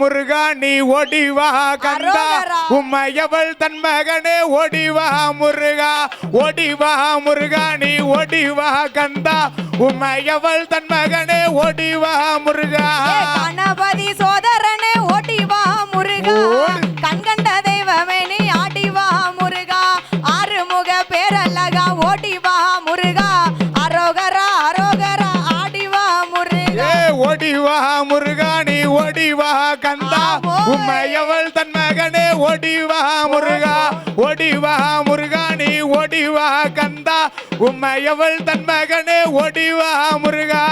முருகா நீ ஓடிவா கந்தா. உம்மையவள் தன் மகனே ஓடிவா முருகா. ஓடிவா முருகா நீ ஓடிவா கந்தா. உம்மையவள் தன் மகனே ஓடிவா முருகா. கணபதி சோதரனே ஓடிவா முருகா. கண்கண்ட தெய்வமே நீ ஆடிவா முருகா. ஆறுமுக பேரல்லகா ஓடிவா முருகா. அரோகரா அரோகரா ஆடிவா முருகா. ஓடிவா முருகா. ஓடிவா கந்தா. உம்மையவள் தன் மகனே ஓடிவா முருகா. ஓடிவா முருகா நீ ஓடிவா கந்தா. உம்மையவள் தன் மகனே ஓடிவா முருகா.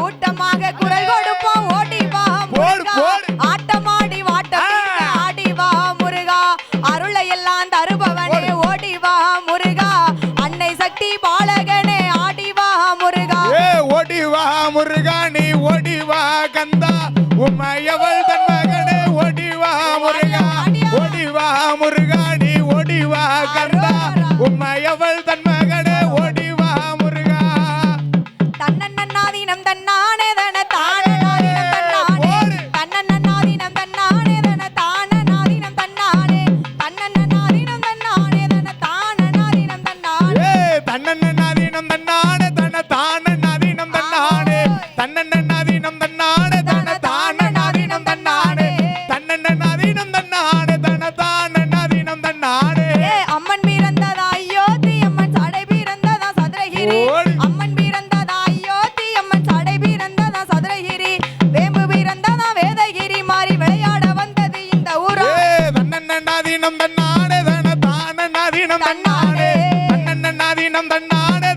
கூட்டமாக குரல் கொடுப்போம். ஓடிவா ஆட்டமாடி வாட்ட ஆடிவா முருகா. அருளை எல்லாம் தருபவனே ஓடிவா முருகா. அன்னை சக்தி பாலகனே ஆடிவா முருகா. ஓடிவா முருகா நீ ஓடிவா கந்தா. உமையவள் தன் மகனே ஒடிவா முருகா ஒடிவா முருகா நீ ஒடிவா கந்தா உமையவள் தன் தன் நானே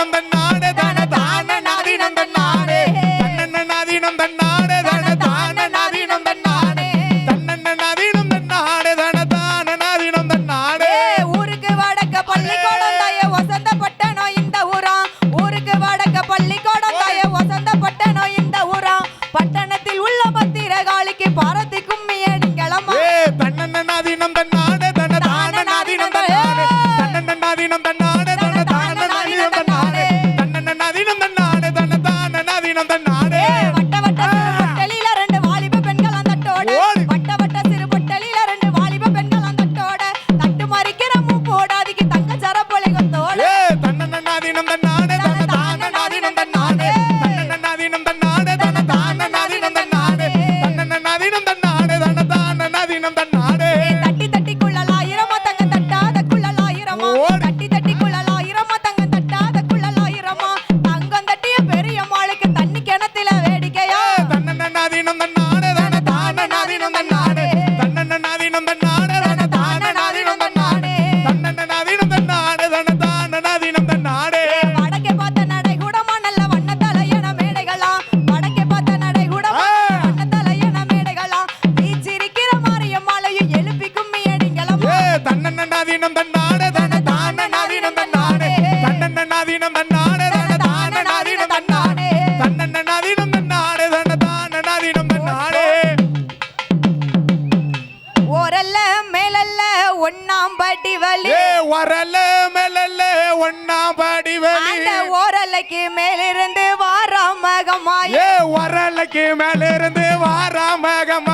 ആനന്ദൻ Friday. இருந்து வாராமகம்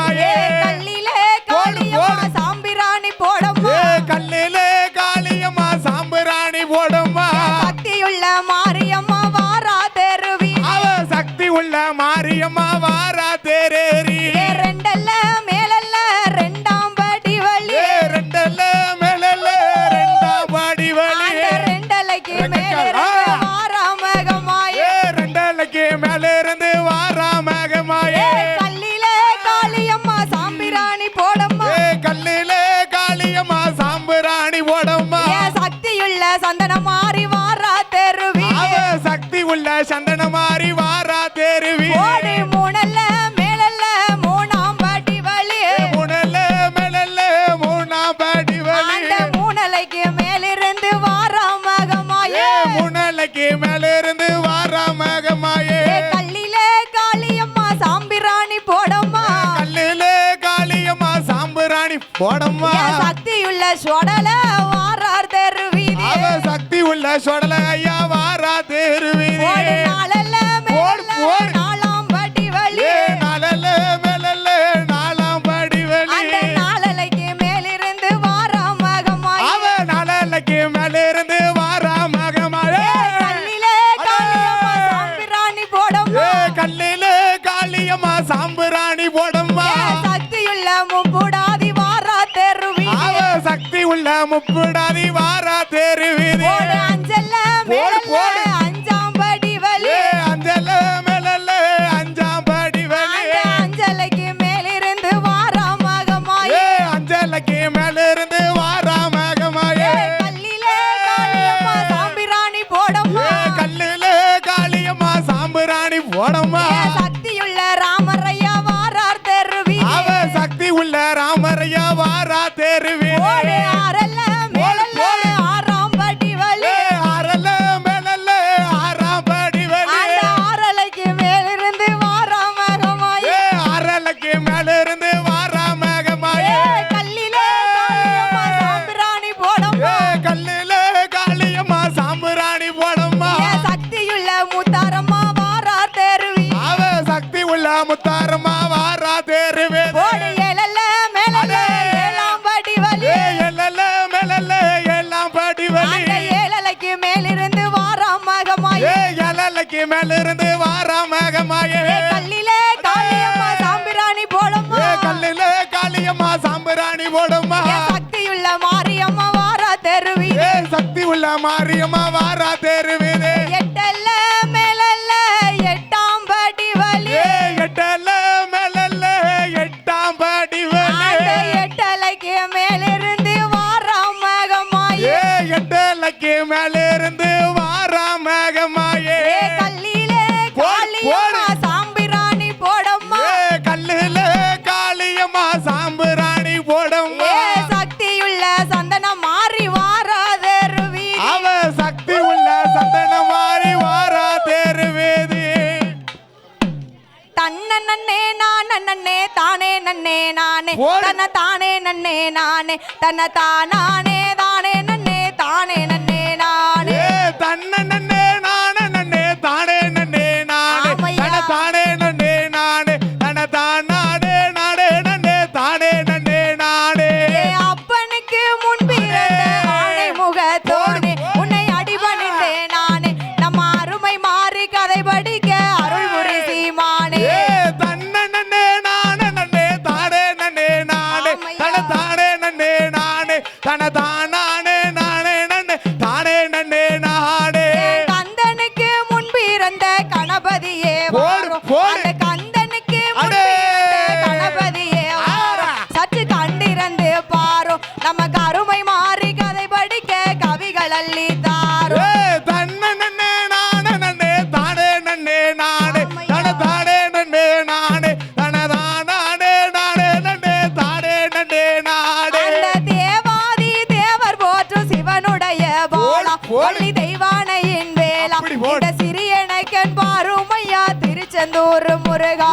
சோடம்மா. சக்தி உள்ள சொடல வாரார் தெருவீதி சக்தி உள்ள சொடல ஐயா வாரா தெருவீதி my brain. சாம்பிராணி போடம்மா. கல்லுல காளியம்மா சாம்பிராணி போடம்மா. சக்தியுள்ள முத்தாரம்மா வாரா தேருவி. அவ சக்தி உள்ள முத்தாரம்மா வாரா தேருவே. ஓடி எழல மேலல ஏழாம் படி வலி. எழல மேலல ஏழாம் படி வலி. ஏழலைக்கு மேலிருந்து வாரா மகமாயே. ஏழலைக்கு மேலிருந்து வாரா மகமாயே. கல்லிலே காளியம்மா சாம்பிராணி போடம்மா. கல்லிலே காளியம்மா சாம்பிராணி போட. மாரியம்மா வாரா தெருவிலே. எட்டல்ல மேலல்ல எட்டாம் படி வலி. எட்டல்ல மேலல்ல எட்டாம் படி வலி. எட்டலைக்கு மேலிருந்து வாரா மகமாயே. எட்டலைக்கு மேலிருந்து வாரா மகமாயே. கல்லிலே காளியம்மா சாம்பிராணி போடம்மா. கல்லிலே காளியம்மா சாம்பு தனத்தானே நன்னே நானே தனத்தானே தானே மதியே இந்த சிறியனை கண் பாரும் ஐயா திருச்செந்தூர் முருகா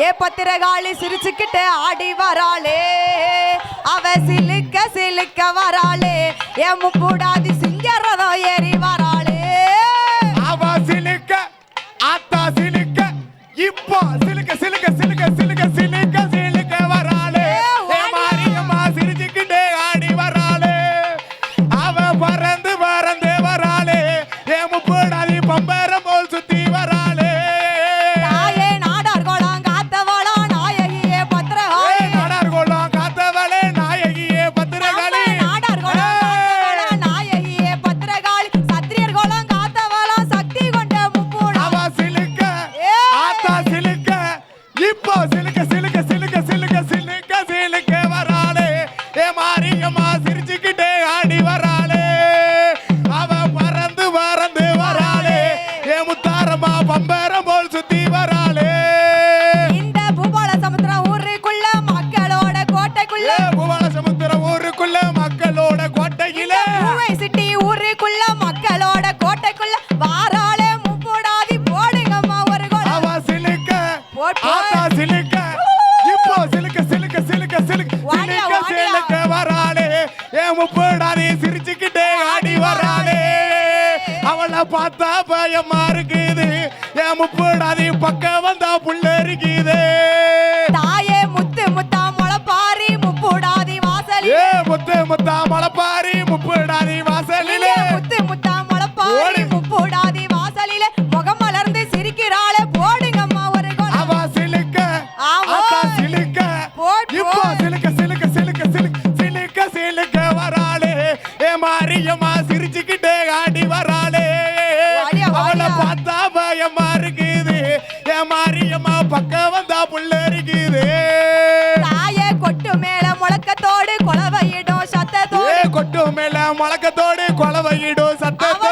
ஏ பத்திரகாளி சிரிச்சுக்கிட்டு ஆடி வராளே. அவ சிலுக்க சிலுக்க வராளே. ஏ முப்புடாதி சிங்கரதம் ஏறி வராளே. அவ சிலுக்க ஆத்தா சிலுக்க இப்போ சிலுக்க சிலுக்க சிலுக்க சிலுக்க. பார்த்தா பயமா இருக்குது. என் முப்படாதி பக்கம் வந்தா புள்ள இருக்குது முழக்கத்தோடு கொலை வையிடும் சத்தத்தை